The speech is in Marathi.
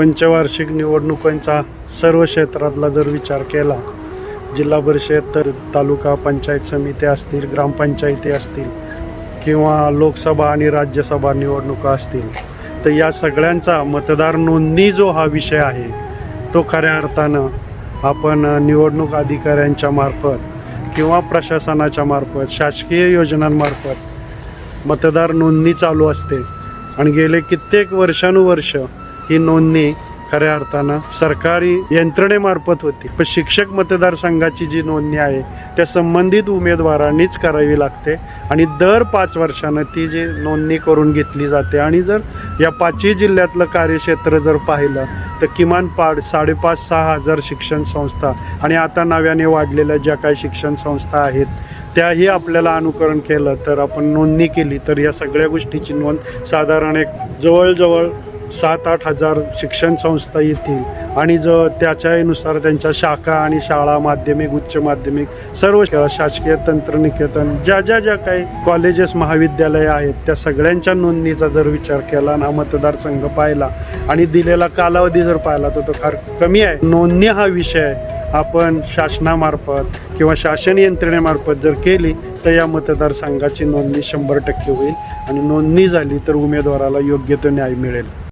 पंचवार्षिक निवडणुकांचा सर्व क्षेत्रातला जर विचार केला जिल्हा परिषद तर तालुका पंचायत समिती असतील ग्रामपंचायती असतील किंवा लोकसभा आणि राज्यसभा निवडणुका असतील तर या सगळ्यांचा मतदार नोंदणी जो हा विषय आहे तो खऱ्या अर्थानं आपण निवडणूक अधिकाऱ्यांच्या मार्फत किंवा प्रशासनाच्या मार्फत शासकीय योजनांमार्फत मतदार नोंदणी चालू असते. आणि गेले कित्येक वर्षानुवर्ष ही नोंदणी खऱ्या अर्थानं सरकारी यंत्रणेमार्फत होती. पण शिक्षक मतदारसंघाची जी नोंदणी आहे त्या संबंधित उमेदवारांनीच करावी लागते आणि दर पाच वर्षानं ती जी नोंदणी करून घेतली जाते. आणि जर या पाचही जिल्ह्यातलं कार्यक्षेत्र जर पाहिलं तर किमान पाड साडेपाच सहा हजार शिक्षण संस्था आणि आता नव्याने वाढलेल्या ज्या काही शिक्षण संस्था आहेत त्याही आपल्याला अनुकरण केलं तर आपण नोंदणी केली तर या सगळ्या गोष्टीची नोंद साधारण एक जवळजवळ सात आठ हजार शिक्षण संस्था येतील. आणि ज त्याच्यानुसार त्यांच्या शाखा आणि शाळा माध्यमिक उच्च माध्यमिक सर्व शासकीय तंत्रनिकेतन ज्या ज्या ज्या काही कॉलेजेस महाविद्यालय आहेत त्या सगळ्यांच्या नोंदणीचा जर विचार केला ना मतदारसंघ पाहिला आणि दिलेला कालावधी जर पाहिला तर तो फार कमी आहे. नोंदणी हा विषय आपण शासनामार्फत किंवा शासन यंत्रणेमार्फत जर केली तर या मतदारसंघाची नोंदणी शंभर टक्के होईल आणि नोंदणी झाली तर उमेदवाराला योग्य तो न्याय मिळेल.